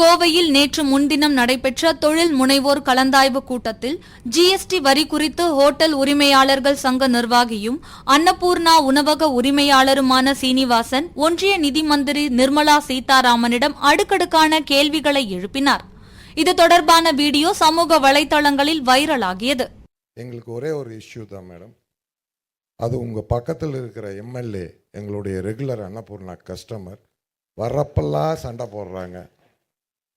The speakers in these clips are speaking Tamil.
கோவையில் நேற்று முன்தினம் நடைபெற்ற தொழில் முனைவோர் கலந்தாய்வு கூட்டத்தில் ஜிஎஸ்டி வரி குறித்து ஹோட்டல் உரிமையாளர்கள் சங்க நிர்வாகியும் அன்னபூர்ணா உணவக உரிமையாளருமான சீனிவாசன் ஒன்றிய நிதி மந்திரி நிர்மலா சீதாராமனிடம் அடுக்கடுக்கான கேள்விகளை எழுப்பினார். இது தொடர்பான வீடியோ சமூக வலைதளங்களில் வைரலாகியது. எங்களுக்கு ஒரே ஒரு இஷ்யூ தான் மேடம் அது உங்கள் பக்கத்தில் இருக்கிற எம்எல்ஏ எங்களுடைய ரெகுலர் அன்னபூர்ணா கஸ்டமர் வர்றப்பெல்லாம் சண்டை போடுறாங்க.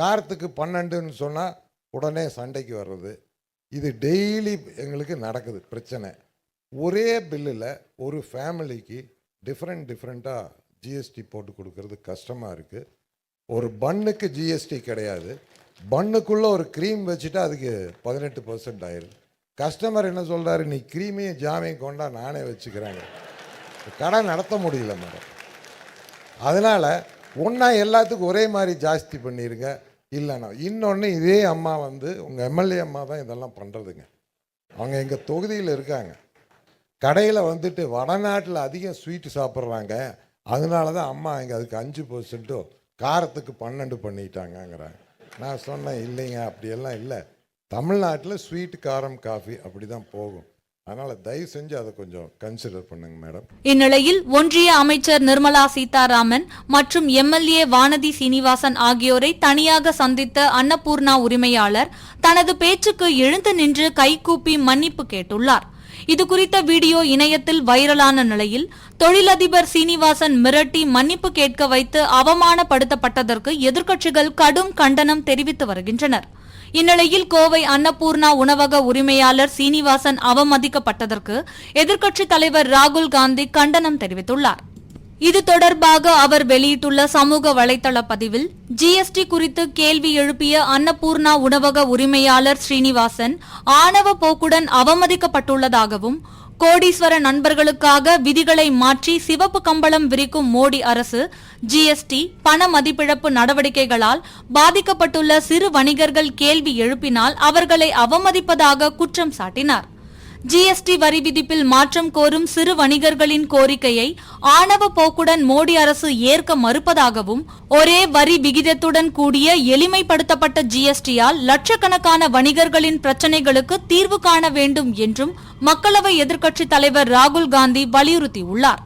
காரத்துக்கு பன்னெண்டுன்னு சொன்னால் உடனே சண்டைக்கு வர்றது. இது டெய்லி எங்களுக்கு நடக்குது பிரச்சனை. ஒரே பில்லில் ஒரு ஃபேமிலிக்கு டிஃப்ரெண்ட் டிஃப்ரெண்ட்டாக ஜிஎஸ்டி போட்டு கொடுக்கறது கஷ்டமாக இருக்குது ஒரு பன்னுக்கு ஜிஎஸ்டி கிடையாது. பன்னுக்குள்ளே ஒரு க்ரீம் வச்சுட்டா அதுக்கு பதினெட்டு பர்சன்ட் ஆயிடுது கஸ்டமர் என்ன சொல்கிறாரு நீ க்ரீமையும் ஜாமையும் கொண்டா நானே வச்சுக்கிறாங்க. கடை நடத்த முடியல மேடம். அதனால் ஒன்றா எல்லாத்துக்கும் ஒரே மாதிரி ஜாஸ்தி பண்ணிடுங்க இல்லைண்ணா இன்னொன்று இதே அம்மா வந்து உங்கள் எம்எல்ஏ அம்மா தான் இதெல்லாம் பண்ணுறதுங்க அவங்க எங்கள் தொகுதியில் இருக்காங்க. கடையில் வந்துட்டு வடநாட்டில் அதிகம் ஸ்வீட்டு சாப்பிட்றாங்க. அதனால தான் அம்மா இங்கே அதுக்கு அஞ்சு பர்சன்ட்டோ காரத்துக்கு பன்னெண்டு பண்ணிட்டாங்கங்கிறாங்க. நான் சொன்னேன் இல்லைங்க அப்படியெல்லாம் இல்லை. தமிழ்நாட்டில் ஸ்வீட் காரம் காஃபி அப்படி தான் போகும். அதனால தயவு செஞ்சு அதை கொஞ்சம் கன்சிடர் பண்ணுங்க மேடம் இந்நிலையில் ஒன்றிய அமைச்சர் நிர்மலா சீதாராமன் மற்றும் எம்எல்ஏ வானதி சீனிவாசன் ஆகியோரை தனியாக சந்தித்த அன்னபூர்ணா உரிமையாளர் தனது பேச்சுக்கு எழுந்து நின்று கைகூப்பி மன்னிப்பு கேட்டுள்ளார். இது குறித்த வீடியோ இணையத்தில் வைரலான நிலையில் தொழிலதிபர் சீனிவாசன் மிரட்டி மன்னிப்பு கேட்க வைத்து அவமானப்படுத்தப்பட்டதற்கு எதிர்க்கட்சிகள் கடும் கண்டனம் தெரிவித்து வருகின்றனர். இந்நிலையில் கோவை அன்னபூர்ணா உணவக உரிமையாளர் சீனிவாசன் அவமதிக்கப்பட்டதற்கு எதிர்க்கட்சித் தலைவர் ராகுல் காந்தி கண்டனம் தெரிவித்துள்ளார். இது தொடர்பாக அவர் வெளியிட்டுள்ள சமூக வலைதள பதிவில் ஜிஎஸ்டி குறித்து கேள்வி எழுப்பிய அன்னபூர்ணா உணவக உரிமையாளர் ஸ்ரீனிவாசன் ஆணவ போக்குடன் அவமதிக்கப்பட்டுள்ளதாகவும் கோடீஸ்வர நண்பர்களுக்காக விதிகளை மாற்றி சிவப்பு கம்பளம் விரிக்கும் மோடி அரசு ஜிஎஸ்டி பண மதிப்பிழப்பு நடவடிக்கைகளால் பாதிக்கப்பட்டுள்ள சிறு வணிகர்கள் கேள்வி எழுப்பினால் அவர்களை அவமதிப்பதாக குற்றம் சாட்டினார். ஜிஎஸ்டி வரி விதிப்பில் மாற்றம் கோரும் சிறு வணிகர்களின் கோரிக்கையை ஆணவ போக்குடன் மோடி அரசு ஏற்க மறுப்பதாகவும் ஒரே வரி விகிதத்துடன் கூடிய எளிமைப்படுத்தப்பட்ட ஜிஎஸ்டியால் லட்சக்கணக்கான வணிகர்களின் பிரச்சினைகளுக்கு தீர்வு காண வேண்டும் என்றும் மக்களவை எதிர்க்கட்சித் தலைவர் ராகுல் காந்தி வலியுறுத்தியுள்ளார்.